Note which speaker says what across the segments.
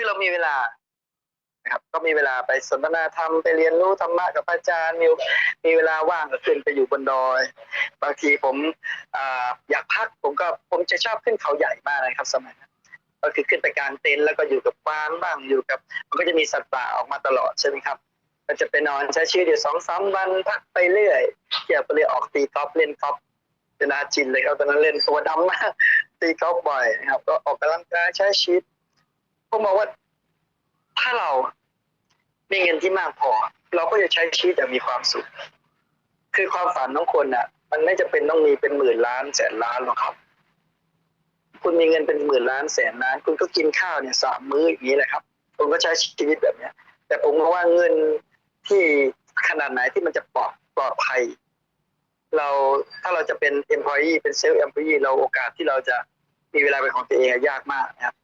Speaker 1: คือเรามีเวลานะครับ ก็มีเวลาไปสนทนาธรรมไปเรียนรู้ธรรมะกับอาจารย์มีมีเวลาว่างก็ขึ้นไปอยู่บนดอย บางทีผมอาอยากพักผมก็ผมจะชอบขึ้นเขาใหญ่มากนะครับ สมัยนั้นก็คือขึ้นไปกลางเต็นท์แล้วก็อยู่กับกวางบ้างอยู่กับ มันก็จะมีสัตว์ป่าออกมาตลอดใช่ไหมครับก็จะไปนอนใช้ชีวิตอยู่สองสามวันพักไปเรื่อยเที่ยวไปเรื่อยออกตีกอล์ฟเล่นกอล์ฟเป็นอาจินเลยครับตอนนั้นเล่นตัวดำมากตีกอล์ฟบ่อยนะครับ ก็ออกกำลังกายใช้ชีวิต ผมมองว่า ถ้าเรามีเงินที่มากพอ เราก็จะใช้ชีวิตอย่างมีความสุข คือความฝันของคนน่ะ มันไม่จะเป็นต้องมีเป็นหมื่นล้านแสนล้านหรอกครับ คุณมีเงินเป็นหมื่นล้านแสนล้าน คุณก็กินข้าวเนี่ยสามมื้ออย่างนี้แหละครับคุณก็ใช้ชีวิตแบบเนี้ย แต่ผมมองว่าเงินที่ขนาดไหนที่มันจะปลอดปลอดภัย เราถ้าเราจะเป็น employee เป็น self employee เราโอกาสที่เราจะมีเวลาเป็นของตัวเองยากมากนะครับ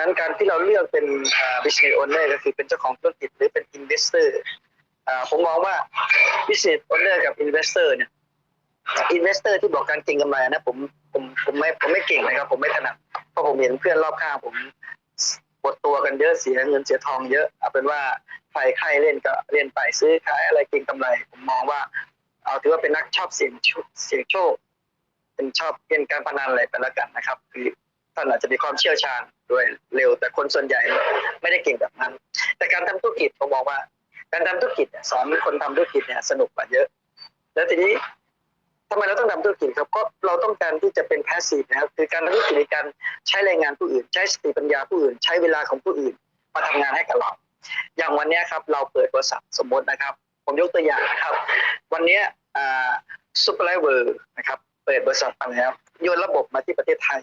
Speaker 1: นั้นการที่เราเลือกเป็นอ่า business owner ก็คือเป็นเจ้าของธุรกิจหรือเป็น investor อ่าผมมองว่า business owner กับ investor เนี่ย investor ที่บอกการเก็งกำไรนะผมผมผมไม่ผมไม่เก่งนะครับ ผมไม่ถนัดเพราะผมเห็นเพื่อนรอบข้างผมปวดตัวกันเยอะเสียเงินเสียทองเยอะเอาเป็นว่าใครใครเล่นก็เล่นไปซื้อขายอะไรเก็งกำไร ผมมองว่า เอาถือว่าเป็นนักชอบเสี่ยงโชคเสี่ยงโชคเป็นชอบเล่นการพนันอะไรไปแล้วกันนะครับ คือท่านอาจจะมีความเชี่ยวชาญ ด้วยเร็ว แต่คนส่วนใหญ่ไม่ได้เก่งแบบนั้น แต่การทำธุรกิจผมมองว่า การทำธุรกิจสอนคนทำธุรกิจเนี่ยสนุกกว่าเยอะ แล้วทีนี้ทำไมเราต้องทำธุรกิจครับก็เราต้องการที่จะเป็นแพสซีฟนะครับคือการทำธุรกิจในการใช้แรงงานผู้อื่น ใช้สติปัญญาผู้อื่น ใช้เวลาของผู้อื่นมาทำงานให้กับเราอย่างวันนี้ครับเราเปิดบริษัทสมมตินะครับ ผมยกตัวอย่างนะครับ วันนี้ซูเปอร์ไลเวอร์นะครับเปิดบริษัทมาแล้วโยนระบบมาที่ประเทศไทย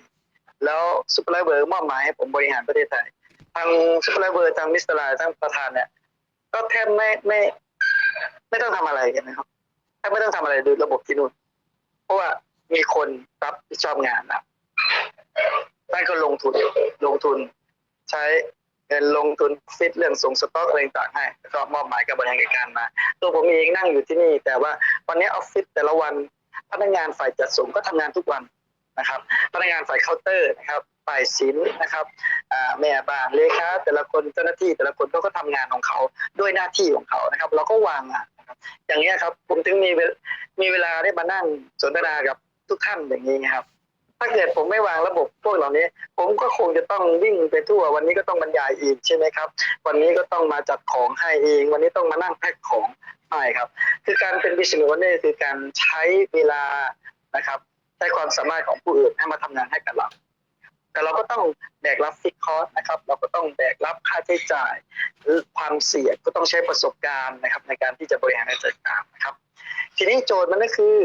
Speaker 1: แล้วซูเปอร์ไลเวอร์มอบหมายให้ผมบริหารประเทศไทยทางซูเปอร์ไลเวอร์ทางมิสเตอร์ไลทางประธานเนี่ยก็แทบไม่ไม่ ไม่ต้องทำอะไรกันนะครับแทบไม่ต้องทำอะไรดูระบบที่นู่น เพราะว่ามีคนรับผิดชอบงานนะท่านก็ลงทุนลงทุน ใช้เงินลงทุนฟิตเรื่องส่งสต็อกอะไรต่างให้แล้วก็มอบหมายกับบริหารจัดการมาตัวผมเองนั่งอยู่ที่นี่ แต่ว่าวันนี้ออฟฟิศแต่ละวันพนักงานฝ่ายจัดส่งก็ทำงานทุกวัน นะครับพนักงานฝ่ายเคาน์เตอร์นะครับฝ่ายศิลป์นะครับแม่บ้านเลขาแต่ละคนเจ้าหน้าที่แต่ละคนเขาก็ทำงานของเขาด้วยหน้าที่ของเขานะครับ เราก็วางงานนะครับอย่างนี้ครับผมถึงมีเวลมีเวลาได้มานั่งสนทนากับทุกท่านอย่างนี้ครับ ถ้าเกิดผมไม่วางระบบพวกเหล่านี้ ผมก็คงจะต้องวิ่งไปทั่ว วันนี้ก็ต้องบรรยายอีกใช่ไหมครับ วันนี้ก็ต้องมาจัดของให้เอง วันนี้ต้องมานั่งแพ็คของไม่ครับ คือการเป็นบิสเนสเนี่ยคือการใช้เวลานะครับ ช้ความสามารถของผู้อื่นให้มาทำงานให้กับเรา แต่เราก็ต้องแบกรับฟิกคอสนะครับ เราก็ต้องแบกรับค่าใช้จ่ายหรือความเสี่ยงก็ต้องใช้ประสบการณ์นะครับ ในการที่จะบริหารจัดการนะครับ ทีนี้โจทย์มันก็คือ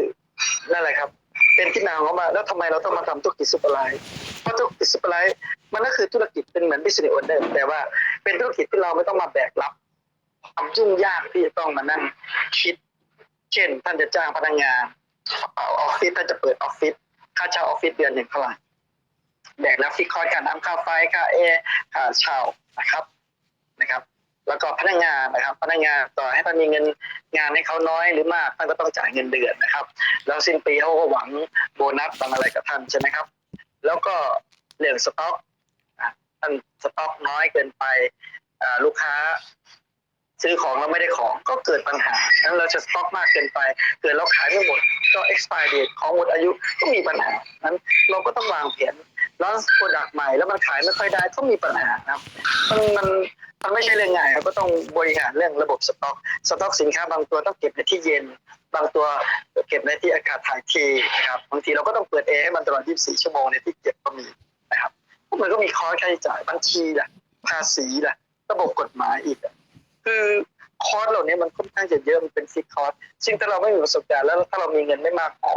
Speaker 1: นั่นแหละครับ เป็นที่มาของมาแล้วทำไมเราต้องมาทำธุรกิจซุปเปอร์ไลท์เพราะธุรกิจซุปเปอร์ไลท์มันก็คือธุรกิจเป็นเหมือนบิสเนสโอเดอร์แต่ว่าเป็นธุรกิจที่เราไม่ต้องมาแบกรับความยุ่งยากที่จะต้องมานั่งคิด เช่นท่านจะจ้างพนักงาน อาออฟฟิศท่าจะเปิดออฟฟิศค่าเช่าออฟฟิศเดือนหนึ่งเท่าไหร่แบกรับฟิกคอร์สค่าน้ำค่าไฟค่าแอค่าเช่านะครับนะครับ แล้วก็พนักงานนะครับ พนักงานต่อให้ท่านมีเงินงานให้เขาน้อยหรือมากท่านก็ต้องจ่ายเงินเดือนนะครับ แล้วสิ้นปีเขาก็หวังโบนัสบางอะไรกับท่านใช่ไหมครับ แล้วก็เรื่องสต็อกอะท่านสต็อกน้อยเกินไปอ่าลูกค้าซื้อของแล้วไม่ได้ของก็เกิดปัญหาแล้วเราจะสต็อกมากเกินไป เกิดเราขายไม่หมด ก็ expire date ของหมดอายุก็มีปัญหานั้นเราก็ต้องวางแผนแล้วโปรดักต์ใหม่แล้วมันขายไม่ค่อยได้ก็มีปัญหาครับมันมันมันไม่ใช่เรื่องง่ายครับก็ต้องบริหารเรื่องระบบสต็อกสต็อกสินค้าบางตัวต้องเก็บในที่เย็น บางตัวเก็บในที่อากาศถ่ายเทนะครับบางทีเราก็ต้องเปิดแอร์ให้มันตลอด 24 ชั่วโมงในที่เก็บก็มีนะครับพวกมันก็มีคอร์สค่าใช้จ่ายบัญชีล่ะภาษีล่ะ ระบบกฎหมายอีกคือ คอร์สเหล่านี้มันค่อนข้างจะเยอะมันเป็นฟิกคอร์สซึ่งถ้าเราไม่มีประสบการณ์แล้วถ้าเรามีเงินไม่มากพอ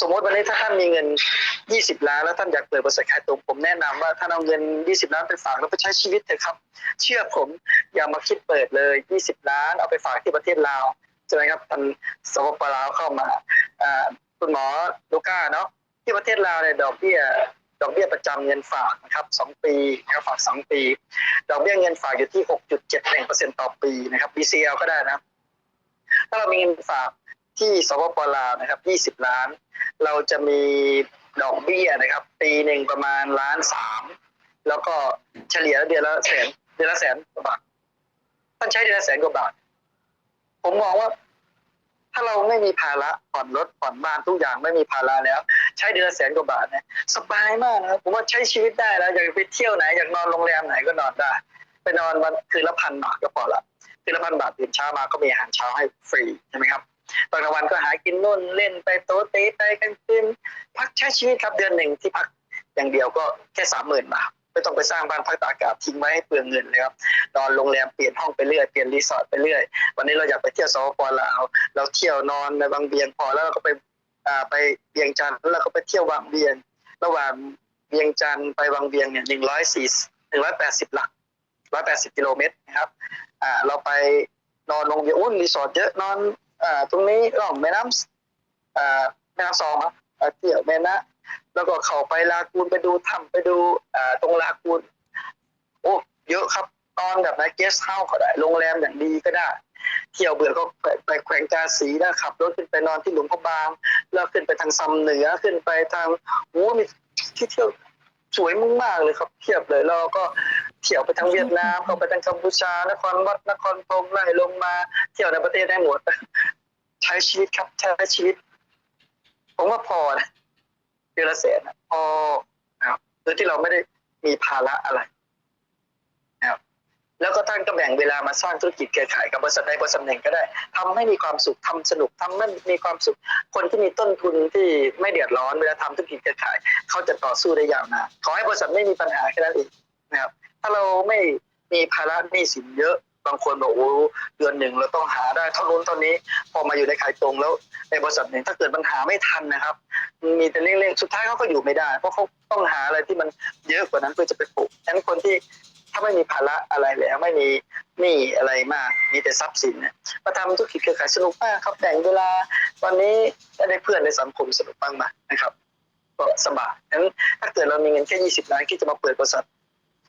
Speaker 1: สมมติวันนี้ถ้าท่านมีเงิน 20 ล้านแล้วท่านอยากเปิดบริษัทขายตรงผมแนะนำว่าท่านเอาเงิน 20 ล้านไปฝากแล้วไปใช้ชีวิตเถอะครับ เชื่อผมอย่ามาคิดเปิดเลย 20 ล้านเอาไปฝากที่ประเทศลาวใช่ไหมครับท่านสปปลาวเข้ามาอ่าคุณหมอลูก้าเนาะที่ประเทศลาวเนี่ยดอกเบี้ย ดอกเบี้ยประจำเงินฝากนะครับสองปีนะครับฝากสองปี ดอกเบี้ยเงินฝากอยู่ที่6.71%ต่อปีนะครับ BCL ก็ได้นะ ถ้าเรามีเงินฝากที่สปปลาวนะครับ20ล้าน เราจะมีดอกเบี้ยนะครับ ปีหนึ่งประมาณล้านสามแล้วก็เฉลี่ยเดือนละแสนเดือนละแสนกว่าบาทท่านใช้เดือนละแสนกว่าบาท ผมมองว่า ถ้าเราไม่มีภาระผ่อนรถผ่อนบ้านทุกอย่างไม่มีภาระแล้ว ใช้เดือนละแสนกว่าบาทเนี่ยสบายมากนะครับผมว่าใช้ชีวิตได้แล้วอยากไปเที่ยวไหนอยากนอนโรงแรมไหนก็นอนได้ไปนอนวันคืนละพันบาทก็พอละคืนละพันบาทตื่นเช้ามาก็มีอาหารเช้าให้ฟรีใช่ไหมครับตอนกลางวันก็หากินนู่นเล่นไปโต๊ะเตะไปกลางคืนพักใช้ชีวิตครับเดือนหนึ่งที่พักอย่างเดียวก็แค่สามหมื่นบาทไม่ต้องไปสร้างบ้านพักตากอากาศทิ้งไว้ให้เปลืองเงินเลยครับนอนโรงแรมเปลี่ยนห้องไปเรื่อยเปลี่ยนรีสอร์ทไปเรื่อย วันนี้เราอยากไปเที่ยวสปปลาวเราเที่ยวนอนในบางเบียงพอแล้วเราก็ไป ไปเบียงจันทร์แล้วเราก็ไปเที่ยววังเบียง ระหว่างเวียงจันทร์ไปวังเวียงเนี่ยหนึ่งร้อยสี่หนึ่งร้อยแปดสิบหลักร้อยแปดสิบกิโลเมตรนะครับอ่าเราไปนอนโรงเรียนอุ้นรีสอร์ทเยอะนอนอ่าตรงนี้ร่องแม่น้ำอ่าแม่น้ำซองครับเที่ยวแม่นะแล้วก็เข้าไปลากูนไปดูถ้ำไปดูอ่าตรงลากูนโอ้เยอะครับนอนแบบไหนเกสเฮาส์ก็ได้โรงแรมอย่างดีก็ได้ เที่ยวเบื่อก็ไปแขวงกาสีนะขับรถขึ้นไปนอนที่หลวงพ่อบาง แล้วขึ้นไปทางซำเหนือขึ้นไปทางโอ้มีที่เที่ยวสวยมากๆเลยครับเทียบเลยแล้วก็เที่ยวไปทางเวียดนามเข้าไปทางกัมพูชานครวัดนครพนมไล่ลงมา เที่ยวในประเทศได้หมดใช้ชีวิตครับใช้ชีวิต ผมว่าพอนะเดือนละแสนพอนะครับโดยที่เราไม่ได้มีภาระอะไร แล้วก็ท่านก็แบ่งเวลามาสร้างธุรกิจเครือข่ายกับบริษัทใดบริษัทหนึ่งก็ได้ทำให้มีความสุขทำสนุกทำให้มีความสุข คนที่มีต้นทุนที่ไม่เดือดร้อนเวลาทำธุรกิจเครือข่าย เขาจะต่อสู้ได้ยาวนานขอให้บริษัทไม่มีปัญหาแค่นั้นเองนะครับ ถ้าเราไม่มีภาระหนี้สินเยอะบางคนบอกโอ้เดือนหนึ่งเราต้องหาได้เท่านู้นเท่านี้ พอมาอยู่ในขายตรงแล้วในบริษัทหนึ่งถ้าเกิดปัญหาไม่ทันนะครับ มีแต่เร่งๆสุดท้ายเขาก็อยู่ไม่ได้ เพราะเขาต้องหาอะไรที่มันเยอะกว่านั้นเพื่อจะไปปลูกฉะนั้นคนที่ ถ้าไม่มีภาระอะไรแล้วไม่มีหนี้อะไรมาก มีแต่ทรัพย์สินเนี่ยมาทำธุรกิจเครือข่ายสนุกมากครับแบ่งเวลาตอนนี้ได้เพื่อนในสังคมสนุกมากมากนะครับก็สบายฉะนั้นถ้าเกิดเรามีเงินแค่ 20 ล้านที่จะมาเปิดบริษัท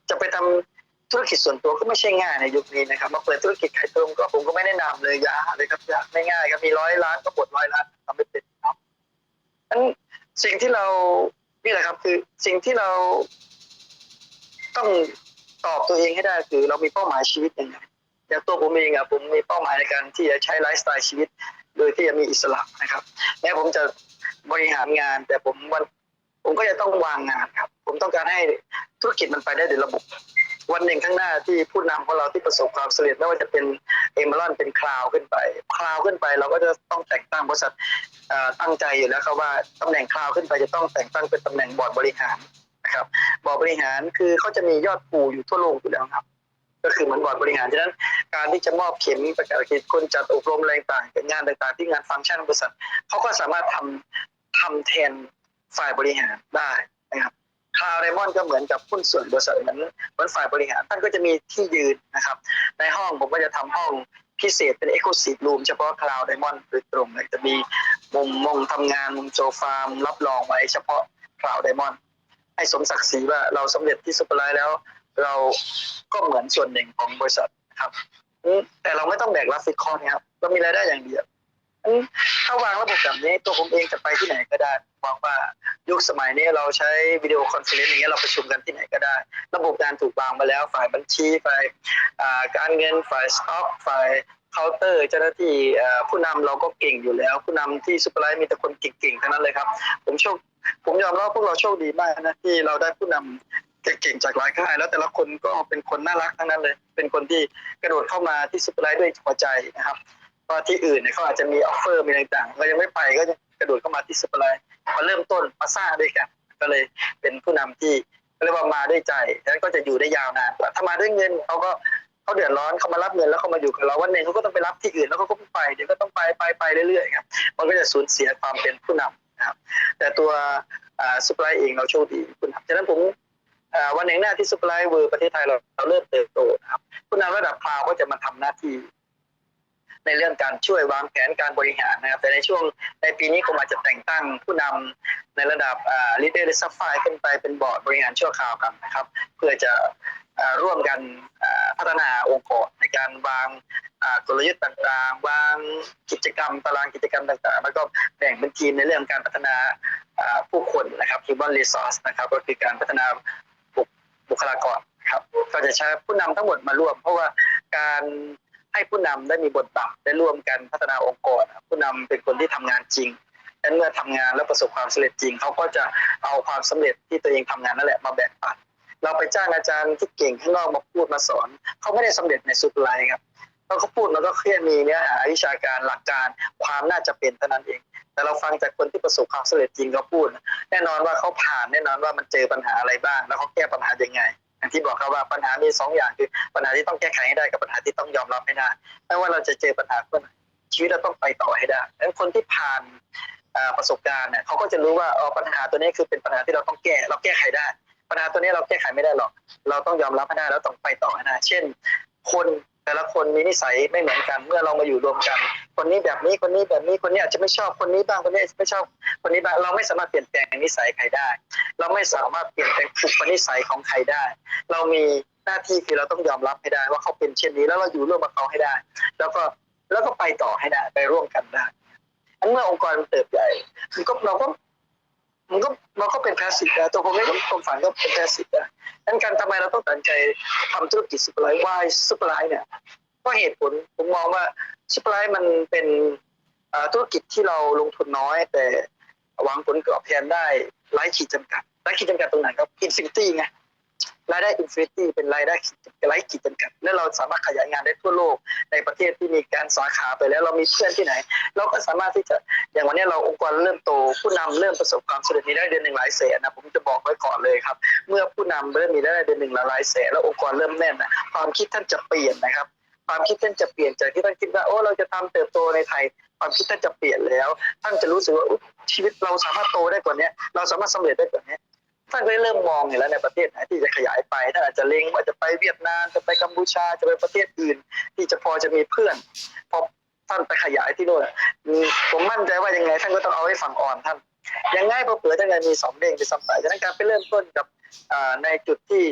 Speaker 1: จะไปทำธุรกิจส่วนตัวก็ไม่ใช่ง่ายในยุคนี้นะครับ มาเปิดธุรกิจขายตรงก็ผมก็ไม่แนะนำเลยยาเลยครับยาไม่ง่ายครับมีร้อยล้านก็ปวดร้อยล้านทำไม่เป็นครับนั้นสิ่งที่เรานี่แหละครับคือสิ่งที่เราต้อง ตอบตัวเองให้ได้คือเรามีเป้าหมายชีวิตยังไงอย่างตัวผมเองอะผมมีเป้าหมายในการที่จะใช้ไลฟ์สไตล์ชีวิต โดยที่จะมีอิสระนะครับแม้ผมจะบริหารงาน แต่ผมวันผมก็จะต้องวางงานครับ ผมต้องการให้ธุรกิจมันไปได้โดยระบบ วันหนึ่งข้างหน้าที่ผู้นำของเราที่ประสบความสำเร็จไม่ว่าจะเป็นเอม r รอนเป็นคลาวขึ้นไป คลาวขึ้นไปเราก็จะต้องแต่งตั้งบริษัทตั้งใจอยู่แล้วครับว่าตำแหน่งคลาวขึ้นไปจะต้องแต่งตั้งเป็นตำแหน่งบอร์ดบริหาร นะครับบอร์ดบริหารคือเขาจะมียอดปูอยู่ทั่วโลกอยู่แล้วครับ ก็คือเหมือนบอร์ดบริหารฉะนั้นการที่จะมอบเข็มประกาศกิจคนจัดอบรมอะไรต่างเป็นงานต่างๆ ที่งานฟังก์ชันบริษัทเขาก็สามารถทำทำแทนฝ่ายบริหารได้นะครับคาร์เรมอนก็เหมือนกับหุ้นส่วนบริษัทเหมือนเหมือนฝ่ายบริหารท่านก็จะมีที่ยืนนะครับ ในห้องผมก็จะทำห้องพิเศษเป็น e x c l u s i v e Room เฉพาะคลาว d ดมอนด์โดยตรงเลยจะมีมุมมองทำงานมุมโซฟามุมรับรองไว้เฉพาะคลาว d ดมอนด์ ให้สมศักดิ์ศรีว่าเราสำเร็จที่สุปอร์ไลท์แล้ว เราก็เหมือนส่วนหนึ่งของบริษัทนะครับ แต่เราไม่ต้องแบกรับฟิกคอนครับเรามีรายได้อย่างเดียวถ้าวางระบบแบบนี้ตัวผมเองจะไปที่ไหนก็ได้มองว่ายุคสมัยนี้เราใช้วิดีโอคอนเฟอเรนซ์อย่างเงี้ยเราประชุมกันที่ไหนก็ได้ ระบบการถูกวางมาแล้วฝ่ายบัญชีฝ่ายการเงินฝ่ายสต็อกฝ่าย เคาน์เตอร์เจ้าหน้าที่ผู้นำเราก็เก่งอยู่แล้ว ผู้นำที่ซุปเปอร์ไลท์มีแต่คนเก่งๆทั้งนั้นเลยครับ ผมโชคผมยอมรับพวกเราโชคดีมากนะที่เราได้ผู้นำเก่งๆจากหลายค่าย แล้วแต่ละคนก็เป็นคนน่ารักทั้งนั้นเลย เป็นคนที่กระโดดเข้ามาที่ซุปเปอร์ไลท์ด้วยหัวใจนะครับเพราะที่อื่นเนี่ยเขาอาจจะมีออฟเฟอร์มีอะไรต่างเรายังไม่ไปก็กระโดดเข้ามาที่ซุปเปอร์ไลท์มาเริ่มต้นมาสร้างด้วยกันก็เลยเป็นผู้นำที่เรียกว่ามาด้วยใจแล้วก็จะอยู่ได้ยาวนานถ้ามาด้วยเงินเขาก็ เขาเดือดร้อนเขามารับเงินแล้วเขามาอยู่กับเราวันหนึ่งเขาก็ต้องไปรับที่อื่นแล้วเขาก็ไม่ไปเดี๋ยวก็ต้องไปไปไปเรื่อยๆครับมันก็จะสูญเสียความเป็นผู้นำนะครับ แต่ตัวซุปไลเองเราโชคดีผู้นำฉะนั้นผมอ่าวันหนึ่งหน้าที่ซุปไลเวอร์ประเทศไทยเราเราเริ่มเติบโตนะครับผู้นำระดับคลาวก็จะมาทำหน้าที่ ในเรื่องการช่วยวางแผนการบริหารนะครับ แต่ในช่วงในปีนี้คงอาจจะแต่งตั้งผู้นำในระดับลีดเดอร์ซัฟไฟขึ้นไปเป็นบอร์ดบริหารชั่วคราวกันนะครับ เพื่อจะอ่าร่วมกันพัฒนาองค์กรในการวางกลยุทธ์ต่างๆ วางกิจกรรมตารางกิจกรรมต่างๆ แล้วก็แบ่งเป็นทีมในเรื่องการพัฒนาผู้คนนะครับ human resource นะครับก็คือการพัฒนาบุคลากรครับ ก็จะใช้ผู้นำทั้งหมดมาร่วม เพราะว่าการ ให้ผู้นำได้มีบทบาทได้ร่วมกันพัฒนาองค์กร ผู้นำเป็นคนที่ทำงานจริงดังนั้นเมื่อทำงานแล้วประสบความสำเร็จจริง เขาก็จะเอาความสำเร็จที่ตัวเองทำงานนั่นแหละมาแบ่งปันเราไปจ้างอาจารย์ที่เก่งข้างนอกมาพูดมาสอน เขาไม่ได้สำเร็จในสุดไลครับเพราะเขาพูดมันก็แค่มีเนื้อหาวิชาการหลักการความน่าจะเป็นเท่านั้นเอง แต่เราฟังจากคนที่ประสบความสำเร็จจริงเขาพูด แน่นอนว่าเขาผ่านแน่นอนว่ามันเจอปัญหาอะไรบ้าง แล้วเขาแก้ปัญหายังไง อย่างที่บอกครับว่าปัญหามีสองอย่างคือปัญหาที่ต้องแก้ไขให้ได้กับปัญหาที่ต้องยอมรับให้ได้ไม่ว่าเราจะเจอปัญหาเมื่อไหร่ชีวิตเราต้องไปต่อให้ได้ดังนั้นคนที่ผ่านประสบการณ์เนี่ยเขาก็จะรู้ว่าอ๋อปัญหาตัวนี้คือเป็นปัญหาที่เราต้องแก้ เราแก้ไขได้ ปัญหาตัวนี้เราแก้ไขไม่ได้หรอก เราต้องยอมรับให้ได้แล้วต้องไปต่อให้ได้ เช่น คน แต่ละคนมีนิสัยไม่เหมือนกัน เมื่อเรามาอยู่รวมกัน คนนี้แบบนี้คนนี้แบบนี้คนนี้อาจจะไม่ชอบคนนี้บ้างคนนี้อาจจะไม่ชอบคนนี้บ้างเราไม่สามารถเปลี่ยนแปลงนิสัยใครได้ เราไม่สามารถเปลี่ยนแปลงอุปนิสัยของใครได้ เรามีหน้าที่คือเราต้องยอมรับให้ได้ ว่าเขาเป็นเช่นนี้แล้วเราอยู่ร่วมกับเขาให้ได้ แล้วก็แล้วก็ไปต่อให้ได้ไปร่วมกันได้อันเมื่อองค์กรมันเติบใหญ่มันก็เราก็ มันก็มันก็เป็นแพสซีฟนะตัวผมเองผมฝันก็เป็นแพสซีฟนะดังนั้นการทำไมเราต้องตัดใจทำธุรกิจซุปเปอร์ไลท์วายซุปเปอร์ไลท์เนี่ยก็เหตุผลผมมองว่าซุปเปอร์ไลท์มันเป็นอ่อธุรกิจที่เราลงทุนน้อย แต่หวังผลตอบแทนได้ไร้ขีดจำกัดไร้ขีดจำกัดตรงไหนครับอินฟินิตี้ไง รายได้อินฟินิตี้เป็นรายได้ไร้ขีดจำกัด และเราสามารถขยายงานได้ทั่วโลก ในประเทศที่มีการสาขาไปแล้วเรามีเพื่อนที่ไหน เราก็สามารถที่จะอย่างวันนี้เราองค์กรเริ่มโต ผู้นำเริ่มประสบความสำเร็จมีได้เดือนหนึ่งหลายแสนนะผมจะบอกไว้ก่อนเลยครับ เมื่อผู้นำเริ่มมีได้เดือนหนึ่งหลายแสนแล้วองค์กรเริ่มแน่นนะความคิดท่านจะเปลี่ยนนะครับความคิดท่านจะเปลี่ยนจากที่ท่านคิดว่าโอ้เราจะทำเติบโตในไทย ความคิดท่านจะเปลี่ยนแล้ว ท่านจะรู้สึกว่าชีวิตเราสามารถโตได้กว่านี้เราสามารถสำเร็จได้กว่านี้ ท่านก็ได้เริ่มมองเห็นแล้วในประเทศไหนที่จะขยายไปท่านอาจจะเล็งว่าจะไปเวียดนามจะไปกัมพูชาจะไปประเทศอื่น ที่จะพอจะมีเพื่อนพอท่านไปขยายที่โน่นผมมั่นใจว่ายังไงท่านก็ต้องเอาให้ฝั่งอ่อนท่านยังไงพอเผื่อท่านจะมีสองเด้งไปซ้ำไปฉะนั้นการไปเริ่มต้นกับในจุดที่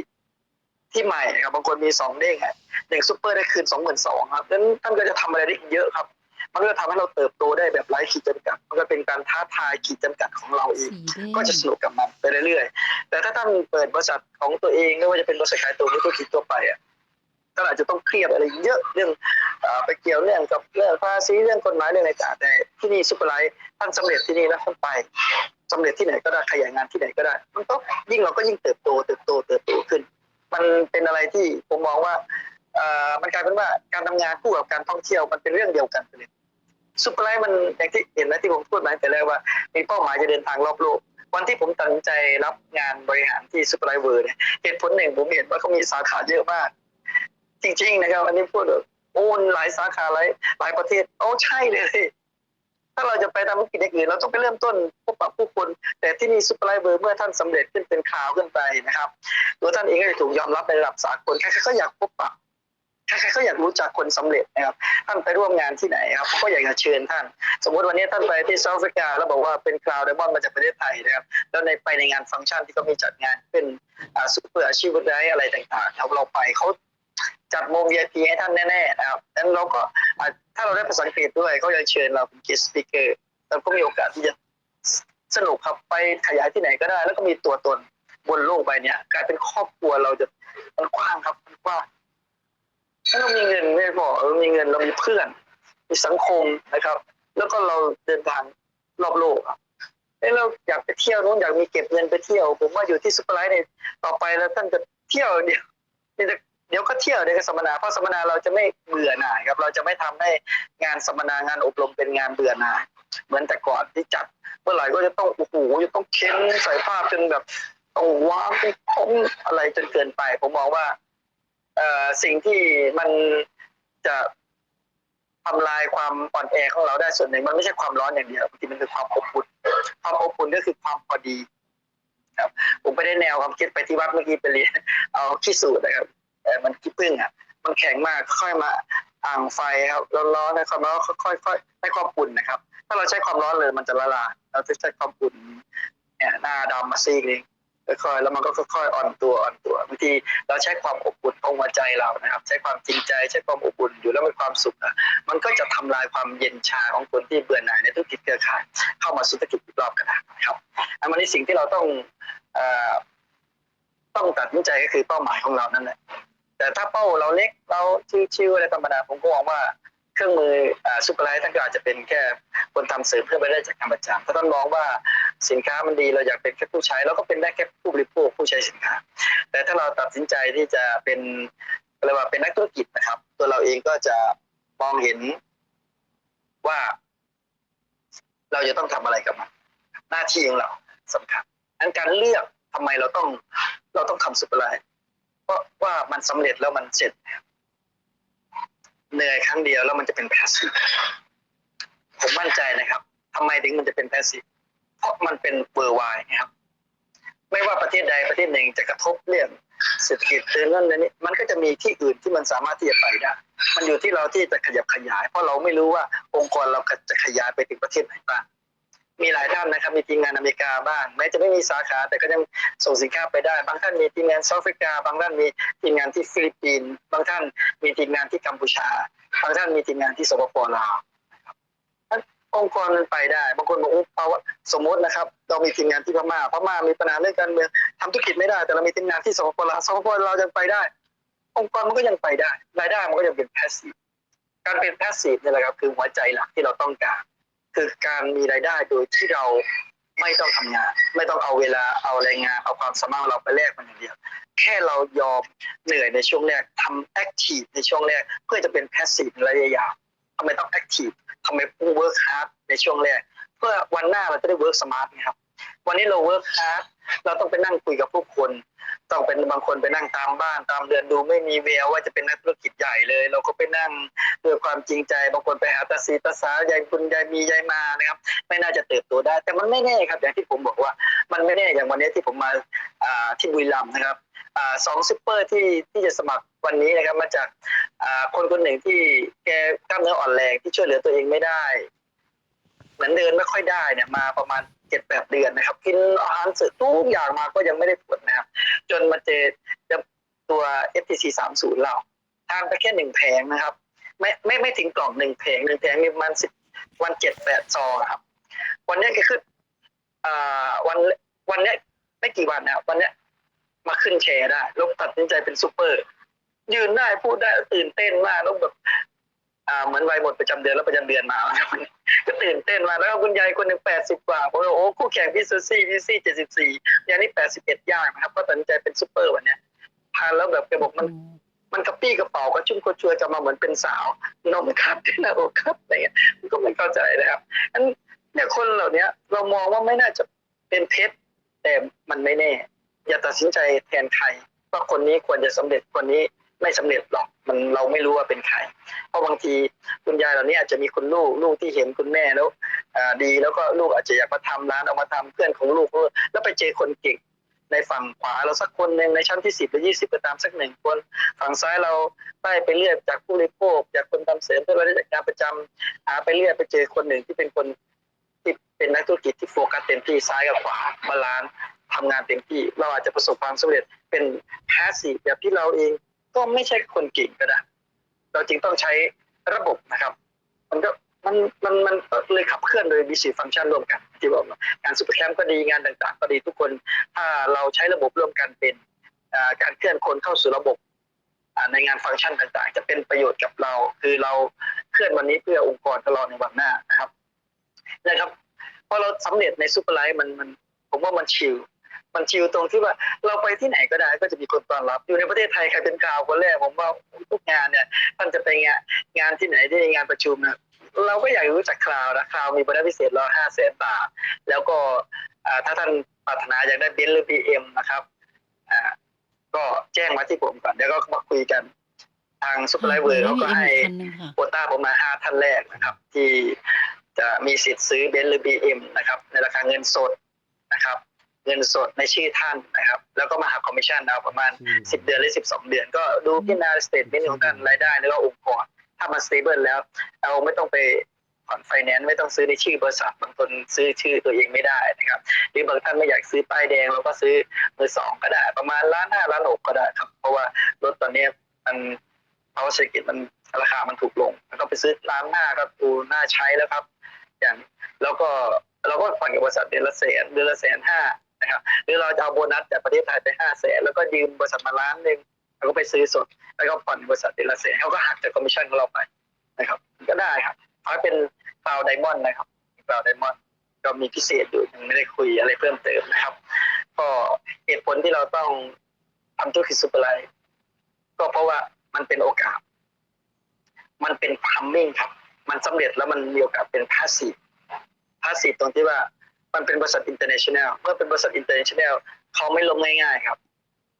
Speaker 1: ที่ใหม่ครับบางคนมีสองเด้งอะอย่างซูเปอร์ได้คืนสองหมื่นสองครับดังนั้นท่านก็จะทำอะไรได้อีกเยอะครับ มันก็จะทำให้เราเติบโตได้แบบไร้ขีดจำกัด มันก็เป็นการท้าทายขีดจำกัดของเราเอง
Speaker 2: สีเด้ง
Speaker 1: ก็จะสนุกกับมันไปเรื่อยๆ แต่ถ้าท่านเปิดบริษัทของตัวเองไม่ว่าจะเป็นบริษัทขายตัวหรือธุรกิจตัวไปอะท่านอาจจะต้องเครียดอะไรเยอะเรื่องเอ่อไปเกี่ยวเรื่องกับเรื่องภาษีเรื่องกฎหมายเรื่องอะไรต่างแต่ที่นี่ซุปเปอร์ไลท์ท่านสำเร็จที่นี่แล้วท่านไปสำเร็จที่ไหนก็ได้ขยายงานที่ไหนก็ได้ มันก็ยิ่งเราก็ยิ่งเติบโตเติบโตเติบโตขึ้น มันเป็นอะไรที่ผมมองว่าเอ่อมันกลายเป็นว่าการทำงานคู่กับการท่องเที่ยวมันเป็นเรื่องเดียวกันไปเลย ซุปเปอร์ไลท์มันอย่างที่เห็นนะที่ผมพูดมาแต่แรกว่า มีเป้าหมายจะเดินทางรอบโลกวันที่ผมตัดสินใจรับงานบริหารที่ซูเปอร์ไลเวอร์เนี่ยเหตุผลหนึ่งผมเห็นว่าเขามีสาขาเยอะมาก จริง ๆ นะครับ อันนี้พูดแบบโอ้หลายสาขาหลายหลายประเทศโอ้ใช่เลยถ้าเราจะไปทำธุรกิจอื่นเราต้องไปเริ่มต้นพบปะผู้คน แต่ที่นี่ซูเปอร์ไลเวอร์เมื่อท่านสำเร็จขึ้นเป็นข่าวขึ้นไปนะครับ ตัวท่านเองก็จะถูกยอมรับในระดับสากลใครๆก็อยากพบปะ ถ้าใครๆก็อยากรู้จักคนสำเร็จนะครับท่านไปร่วมงานที่ไหนครับเขาก็อยากจะเชิญท่าน สมมติวันนี้ท่านไปที่เซาท์แอฟริกาแล้วบอกว่าเป็นคลาวด์ไดมอนด์มาจากประเทศไทยนะครับแล้วในไปในงานฟังก์ชันที่เขามีจัดงานเป็นซูเปอร์อาชีพได้อะไรต่างๆครับเราไปเขาจัดโมง VIP ให้ท่านแน่ๆนะครับดังนั้นเราก็ถ้าเราได้ภาษาอังกฤษด้วยเขาจะเชิญเราเป็น guest speaker เราก็มีโอกาสที่จะสนุกครับไปขยายที่ไหนก็ได้ แล้วก็มีตัวตนบนโลกใบนี้กลายเป็นครอบครัวเราจะมันกว้างครับมันกว้าง ถ้าเรามีเงินไม่พอเรามีเงินเรามีเพื่อน มีสังคมนะครับ แล้วก็เราเดินทางรอบโลกครับเอ้ยเราอยากไปเที่ยวนู้นอยากมีเก็บเงินไปเที่ยว ผมว่าอยู่ที่ซุปเปอร์ไลท์เนี่ยต่อไปแล้วท่านจะเที่ยวเดี๋ยวเดี๋ยวก็เที่ยวเดี๋ยวก็สัมมนาเพราะสัมมนาเราจะไม่เบื่อหน่ายครับ เราจะไม่ทำให้งานสัมมนางานอบรมเป็นงานเบื่อหน่าย เหมือนแต่ก่อนที่จัดเมื่อไหร่ก็จะต้องโอ้โหจะต้องเค้นใส่ภาพจนแบบต้องว้าวต้องคมอะไรจนเกินไป ผมมองว่า สิ่งที่มันจะทำลายความอ่อนแอของเราได้ส่วนหนึ่งมันไม่ใช่ความร้อนอย่างเดียวบางทีมันคือความอบอุ่นความอบอุ่นก็คือความพอดี ครับ ผมไปได้แนวความคิดไปที่วัดเมื่อกี้ไปเรียนเอาขี้สูตรนะครับแต่มันขี้ผึ้งอะ มันแข็งมากค่อยมาอ่างไฟครับร้อนๆนะครับแล้วค่อยๆให้ความอุ่นนะครับ ถ้าเราใช้ความร้อนเลยมันจะละลายเราจะใช้ความอุ่นเนี่ยหน้าดำมาซีกนึง ค่อยๆแล้วมันก็ค่อยๆอ่อนตัวอ่อนตัวบางทีเราใช้ความอบอุ่นของหัวใจเรานะครับ ใช้ความจริงใจใช้ความอบอุ่นอยู่แล้วมีความสุขอะมันก็จะทำลายความเย็นชาของคนที่เบื่อหน่ายในธุรกิจเครือข่าย เข้ามาสู่ธุรกิจอีกรอบกันนะครับอันนี้สิ่งที่เราต้องอต้องตัดสินใจก็คือเป้าหมายของเรานั่นแหละแต่ถ้าเป้าเราเล็กเราชิวๆอะไรธรรมดาผมก็มองว่า เครื่องมือซูเปอร์ไลท์ท่านก็อาจจะเป็นแค่คนทำเสริมเพื่อไปได้จากการประจำถ้าท่านมองว่าสินค้ามันดีเราอยากเป็นแค่ผู้ใช้เราก็เป็นได้แค่ผู้บริโภคผู้ใช้สินค้า แต่ถ้าเราตัดสินใจที่จะเป็นเรียกว่าเป็นนักธุรกิจนะครับ ตัวเราเองก็จะมองเห็นว่า เราจะต้องทำอะไรกับมันหน้าที่ของเราสำคัญอันการเลือกทำไมเราต้องเราต้องทำซูเปอร์ไลท์เพราะว่ามันสำเร็จแล้วมันเสร็จ เหนื่อยครั้งเดียวแล้วมันจะเป็นแพสซีฟผมมั่นใจนะครับทำไมถึงมันจะเป็นแพสซีฟเพราะมันเป็นเปอร์วายนะครับ ไม่ว่าประเทศใดประเทศหนึ่งจะกระทบเรื่องเศรษฐกิจเตือนนั่นนี้ มันก็จะมีที่อื่นที่มันสามารถที่จะไปได้ มันอยู่ที่เราที่จะขยับขยาย เพราะเราไม่รู้ว่าองค์กรเราจะขยายไปถึงประเทศไหนบ้าง มีหลายท่านนะครับ มีทีมงานอเมริกาบ้าง แม้จะไม่มีสาขาแต่ก็ยังส่งสินค้าไปได้ บางท่านมีทีมงานเซาท์แอฟริกา บางท่านมีทีมงานที่ฟิลิปปินส์ บางท่านมีทีมงานที่กัมพูชา บางท่านมีทีมงานที่สปปลาวนะครับองค์กรมันไปได้ บางคนบอกเพราะว่าสมมตินะครับ เรามีทีมงานที่พม่า พม่ามีปัญหาเรื่องการเมืองทำธุรกิจไม่ได้ แต่เรามีทีมงานที่สปปลาว สปปลาวยังไปได้ องค์กรมันก็ยังไปได้ รายได้มันก็ยังเป็นแพสซีฟ การเป็นแพสซีฟนี่แหละครับคือหัวใจหลักที่เราต้องการ คือการมีรายได้โดยที่เราไม่ต้องทำงาน ไม่ต้องเอาเวลาเอาแรงงานเอาความสามารถเราไปแลกมันอย่างเดียวแค่เรายอมเหนื่อยในช่วงแรกทำแอคทีฟในช่วงแรก เพื่อจะเป็นแพสซีฟระยะยาวทำไมต้องแอคทีฟทำไมต้องเวิร์กฮาร์ดในช่วงแรก เพื่อวันหน้าเราจะได้เวิร์กสมาร์ทนะครับวันนี้เราเวิร์กฮาร์ดเราต้องไปนั่งคุยกับผู้คน ต้องเป็นบางคนไปนั่งตามบ้านตามเรือนดูไม่มีแววว่าจะเป็นนักธุรกิจใหญ่เลย เราก็ไปนั่ง ด้วยความจริงใจบางคนไปหาตาสีตาสายายคุณยายมียายมานะครับ ไม่น่าจะเติบโตได้ แต่มันไม่แน่ครับ อย่างที่ผมบอกว่า มันไม่แน่อย่างวันนี้ที่ผมมาที่บุรีรัมย์นะครับอสองซูเปอร์ที่ที่จะสมัครวันนี้นะครับ มาจากคนคนหนึ่งที่แกกล้ามเนื้ออ่อนแรงที่ช่วยเหลือตัวเองไม่ได้ เหมือนเดินไม่ค่อยได้เนี่ยมาประมาณเจ็ดแปดเดือนนะครับกินอาหารเสริมทุกอย่างมาก็ยังไม่ได้ผลนะครับ จนมาเจอตัว FTC 30เราทานไปแค่หนึ่งแผงนะครับ ไม่ไม่ไม่ถึงกล่องหนึ่งแผงหนึ่งแผงมีประมาณสิบวันเจ็ดแปดซองครับ วันเนี้ยก็คืออ่าวันวันเนี้ยไม่กี่วันนะวันเนี้ยมาขึ้นแชร์ได้ล้วตัดสินใจเป็นซูเปอร์ ยืนได้พูดได้ตื่นเต้นมากแล้วแบบอ่าเหมือนวัยหมดประจำเดือนแล้วประจำเดือนมาแล้วก็ตื่นเต้นมาแล้วก็คุณยายคนหนึ่งแปดสิบกว่าผมบอกโอ้คู่แข่งพี่ซูซี่พี่ซี่เจ็ดสิบสี่ยายนี่แปดสิบเอ็ดย่างนะครับ ก็ตัดสินใจเป็นซูเปอร์วันเนี้ยทานแล้วแบบแกบอกมัน มันกระปี้กระเป๋ากระชุ่มกระชวยจะมาเหมือนเป็นสาวนมครับที่หน้าอกครับอะไรเงี้ยมันก็ไม่เข้าใจนะครับอันเนี่ยคนเหล่านี้เรามองว่าไม่น่าจะเป็นเพชรแต่มันไม่แน่ อย่าตัดสินใจแทนใครว่าคนนี้ควรจะสำเร็จคนนี้ไม่สำเร็จหรอกมันเราไม่รู้ว่าเป็นใคร เพราะบางทีคุณยายเหล่านี้อาจจะมีคุณลูกลูกที่เห็นคุณแม่แล้วอ่าดีแล้วก็ลูกอาจจะอยากมาทำร้านเอามาทำเพื่อนของลูกแล้วไปเจอคนเก่ง ในฝั่งขวาเราสักคนหนึ่งในชั้นที่สิบหรือยี่สิบก็ตามสักหนึ่งคน ฝั่งซ้ายเราไล่ไปเรื่อยจากผู้บริโภคจากคนทำเสริมเพื่อเราได้จากการประจำหาไปเรื่อยไปเจอคนหนึ่งที่เป็นคนที่เป็นนักธุรกิจที่โฟกัสเต็มที่ซ้ายกับขวาบาลานซ์ทำงานเต็มที่ เราอาจจะประสบความสำเร็จเป็นแพสซีฟแบบที่เราเองก็ไม่ใช่คนเก่งก็ได้เราจรึงต้องใช้ระบบนะครับ มันก็ มันมันมันเลยขับเคลื่อนโดยมีสี่ฟังก์ชันร่วมกัน ที่บอกว่างานซูเปอร์แคมป์ก็ดีงานต่างๆ ก็ดีทุกคนถ้าเราใช้ระบบร่วมกันเป็นการเคลื่อนคนเข้าสู่ระบบในงานฟังก์ชันต่างๆ จะเป็นประโยชน์กับเรา คือเราเคลื่อนวันนี้เพื่อองค์กรของเราในวันหน้านะครับนะครับพอเราสำเร็จในซูเปอร์ไลท์มันมันผมว่ามันชิล มันชิลตรงที่ว่าเราไปที่ไหนก็ได้ก็จะมีคนต้อนรับ อยู่ในประเทศไทยใครเป็นข่าวคนแรกผมว่าทุกงานเนี่ยท่านจะไปงานงานที่ไหนที่งานประชุมนะเราก็อยากรู้จักคราวนะคราวมีบริษัทพิเศษรอห้าแสนบาทแล้วก็อ่าถ้าท่านปรารถนาอยากได้เบนซ์หรือบีเอ็มนะครับอ่าก็แจ้งมาที่ผมก่อนเดี๋ยวก็มาคุยกันทางซุปเปอร์ไลท์เวอร์เขาก็ให้
Speaker 2: คันหนึ่งค่ะ
Speaker 1: โควต้าผมมาห้าท่านแรกนะครับ ที่จะมีสิทธิ์ซื้อเบนซ์หรือบีเอ็มนะครับ ในราคาเงินสดนะครับ เงินสดในชื่อท่านนะครับ แล้วก็มาหักคอมมิชชั่นเอาประมาณสิบเดือนหรือสิบสองเดือน ก็ดูพิจารณาสเตทเมนต์ของการรายได้แล้วก็องค์กรถ้ามันสเตเบิลแล้ว เราไม่ต้องไปผ่อนไฟแนนซ์ไม่ต้องซื้อในชื่อบริษัทบางคนซื้อชื่อตัวเองไม่ได้นะครับ หรือบางท่านไม่อยากซื้อป้ายแดงเราก็ซื้อมือสองก็ได้ ประมาณล้านห้าล้านหกก็ได้ครับ เพราะว่ารถตอนนี้มันภาวะเศรษฐกิจมันราคามันถูกลง แล้วก็ไปซื้อล้านห้าก็ดูน่าใช้แล้วครับ อย่างแล้วก็เราก็ผ่อนกับบริษัทเดือนละแสนเดือนละแสนห้า นะครับหรือเราจะเอาโบนัสจากประเทศไทยไปห้าแสนแล้วก็ยืมบริษัทมาล้านหนึ่งแล้วก็ไปซื้อสด แล้วก็ผ่อนบริษัทเดือนละแสนเขาก็หักจากคอมมิชชั่นของเราไปนะครับ ก็ได้ครับขอให้เป็นคลาวไดมอนด์นะครับคลาวไดมอนด์ก็มีพิเศษอยู่ยังไม่ได้คุยอะไรเพิ่มเติมนะครับ ก็เหตุผลที่เราต้องทำธุรกิจซูเปอร์ไลท์ก็เพราะว่ามันเป็นโอกาส มันเป็นพัมมิ่งครับ มันสำเร็จแล้วมันมีโอกาสเป็นพาสซีฟพาสซีฟตรงที่ว่า มันเป็นบริษัทอินเตอร์เนชั่นแนลเมื่อเป็นบริษัทอินเตอร์เนชั่นแนลเขาไม่ล้มง่ายๆครับ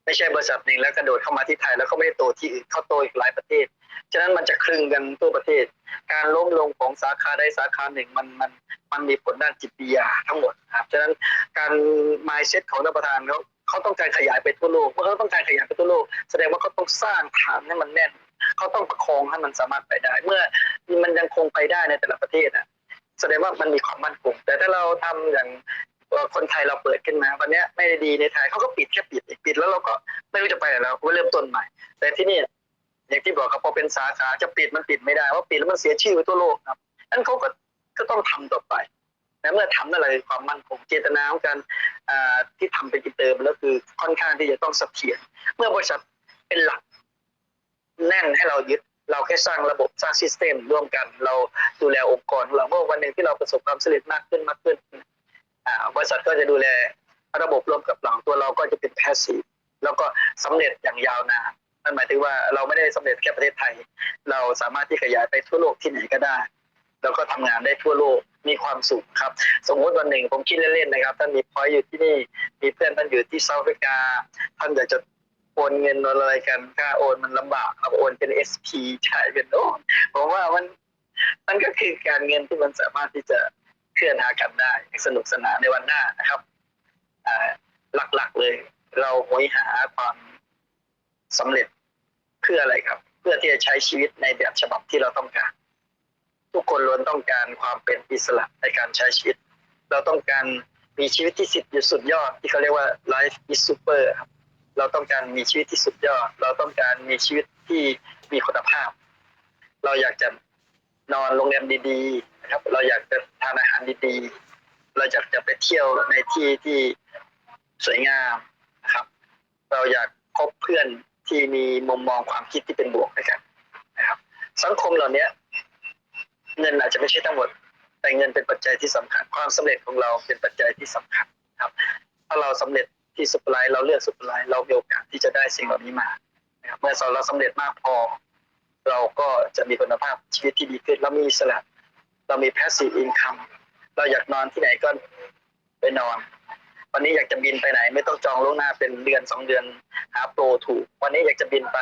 Speaker 1: ไม่ใช่บริษัทหนึ่งแล้วกระโดดเข้ามาที่ไทยแล้วเขาไม่ได้โตที่อื่นเขาโตอีกหลายประเทศ ฉะนั้นมันจะคลึงกันทั่วประเทศ การล้มลงของสาขาใดสาขาหนึ่งมันมันมันมีผลด้านจิตวิทยาทั้งหมดครับฉะนั้นการ mindset ของท่านประธานเขาเขาต้องการขยายไปทั่วโลกเมื่อเขาต้องการขยายไปทั่วโลกแสดงว่าเขาต้องสร้างฐานให้มันแน่นเขาต้องประคองให้มันสามารถไปได้ เมื่อมันยังคงไปได้ในแต่ละประเทศนะ แสดงว่ามันมีความมั่นคงแต่ถ้าเราทำอย่างคนไทยเราเปิดขึ้นมา วันนี้ไม่ได้ดีในไทยเขาก็ปิดแค่ปิดปิดแล้วเราก็ไม่รู้จะไปไหนแล้วก็เริ่มต้นใหม่ แต่ที่นี่อย่างที่บอกครับพอเป็นสาขาจะปิดมันปิดไม่ได้เพราะปิดแล้วมันเสียชื่อไปทั่วโลกครับนั้นเขาก็ก็ต้องทำต่อไปและเมื่อทำนั่นแหละคือความมั่นคงเจตนาของการที่ทำเป็นอินเตอร์มันก็คือค่อนข้างที่จะต้องเสถียรเมื่อบริษัทเป็นหลักแน่นให้เรายึด เราแค่สร้างระบบสร้างซิสเต็มร่วมกัน เราดูแลองค์กรเราเมื่อวันหนึ่งที่เราประสบความสำเร็จมากขึ้นมากขึ้นบริษัทก็จะดูแลระบบร่วมกับเราตัวเราก็จะเป็นแพสซีฟแล้วก็สำเร็จอย่างยาวนานนั่นหมายถึงว่าเราไม่ได้สำเร็จแค่ประเทศไทย เราสามารถที่ขยายไปทั่วโลกที่ไหนก็ได้ แล้วก็ทำงานได้ทั่วโลกมีความสุขครับ สมมติวันหนึ่งผมคิดเล่นๆนะครับท่านมีพอยอยู่ที่นี่มีเพื่อนท่านอยู่ที่เซาท์แอฟริกาท่านอยากจะ โอนเงินอนอะไรกันค่าโอนมันลำบากครับโอนเป็น SP จ่ายเป็นโอนผมว่ามัน มันก็คือการเงินที่มันสามารถที่จะเคลื่อนหากันได้สนุกสนานในวันหน้านะครับหลักๆเลย เราหอยหาความสำเร็จเพื่ออะไรครับ เพื่อที่จะใช้ชีวิตในแบบฉบับที่เราต้องการ ทุกคนล้วนต้องการความเป็นอิสระในการใช้ชีวิต เราต้องการมีชีวิตที่สิทธิ์อยู่สุดยอด ที่เขาเรียกว่า life is super ครับ เราต้องการมีชีวิตที่สุดยอด เราต้องการมีชีวิตที่มีคุณภาพ เราอยากจะนอนโรงแรมดีๆนะครับ เราอยากจะทานอาหารดีๆ เราอยากจะไปเที่ยวในที่ที่สวยงามนะครับ เราอยากพบเพื่อนที่มีมุมมองความคิดที่เป็นบวกด้วยกันนะครับ สังคมเหล่านี้เงินอาจจะไม่ใช่ทั้งหมด แต่เงินเป็นปัจจัยที่สำคัญ ความสำเร็จของเราเป็นปัจจัยที่สำคัญครับ ถ้าเราสำเร็จ ที่สุปไลท์เราเลือกสุปไลท์เรามีโอกาสที่จะได้สิ่งเหล่านี้มานะครับเมื่อเราสำเร็จมากพอ เราก็จะมีคุณภาพชีวิตที่ดีขึ้นเรามีสระเรามี passive income เราอยากนอนที่ไหนก็ไปนอน วันนี้อยากจะบินไปไหน ไม่ต้องจองล่วงหน้าเป็นเดือนสองเดือนหาโปรถูก วันนี้อยากจะบินไป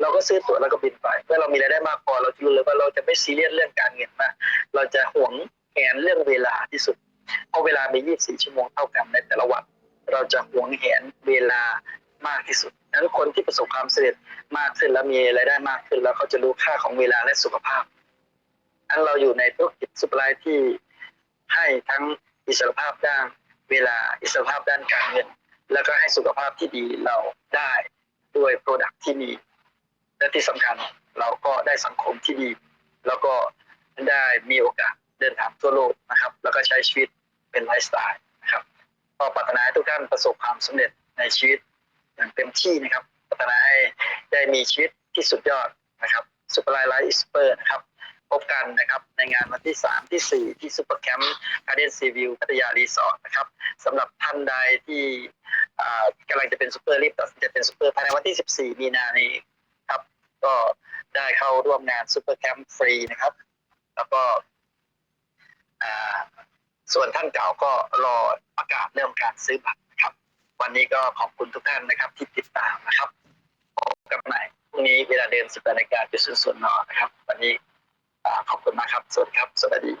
Speaker 1: เราก็ซื้อตั๋วแล้วก็บินไปเมื่อเรามีรายได้มากพอเราจะรู้เลยว่าเราจะไม่ซีเรียสเรื่องการเงินมากเราจะหวงแหนเรื่องเวลาที่สุดเพราะเวลามี 24 ชั่วโมงเท่ากันในแต่ละวัน เราจะหวงแหนเวลามากที่สุดนั้นคนที่ประสบความสำเร็จมากขึ้นแล้วมีรายได้มากขึ้น แล้วเขาจะรู้ค่าของเวลาและสุขภาพอันเราอยู่ในธุรกิจสุปไลท์ที่ให้ทั้งอิสรภาพด้านเวลาอิสรภาพด้านการเงิน แล้วก็ให้สุขภาพที่ดีเราได้ด้วยโปรดักที่มีและที่สำคัญเราก็ได้สังคมที่ดี แล้วก็ได้มีโอกาสเดินทางทั่วโลกนะครับ แล้วก็ใช้ชีวิตเป็นไลฟ์สไตล์นะครับก็ปรารถานประสบความสำเร็จในชีวิตอย่างเต็มที่นะครับปรารถนาให้ได้มีชีวิตที่สุดยอดนะครับสุปไลไลท์อิสเปอร์นะครับพบกันนะครับในงานวันที่ 3 ที่ 4 ที่ซูเปอร์แคมป์การ์เดนซีวิวพัทยารีสอร์ทนะครับสำหรับท่านใดที่กำลังจะเป็นซูเปอร์รีบตัดสินใจเป็นซูเปอร์ภายในวันที่ 14 มีนานี้ครับ ก็ได้เข้าร่วมงานซูเปอร์แคมป์ฟรีนะครับ แล้วก็ส่วนท่านเก่าก็รอประกาศเรื่องการซื้อบัตร วันนี้ก็ขอบคุณทุกท่านนะครับ ที่ติดตามนะครับพบกันใหม่พรุ่งนี้เวลาเดิมสิบนาฬิกาจุดศูนย์ศูนย์นนะครับ วันนี้ขอบคุณมากครับ สวัสดีครับ สวัสดี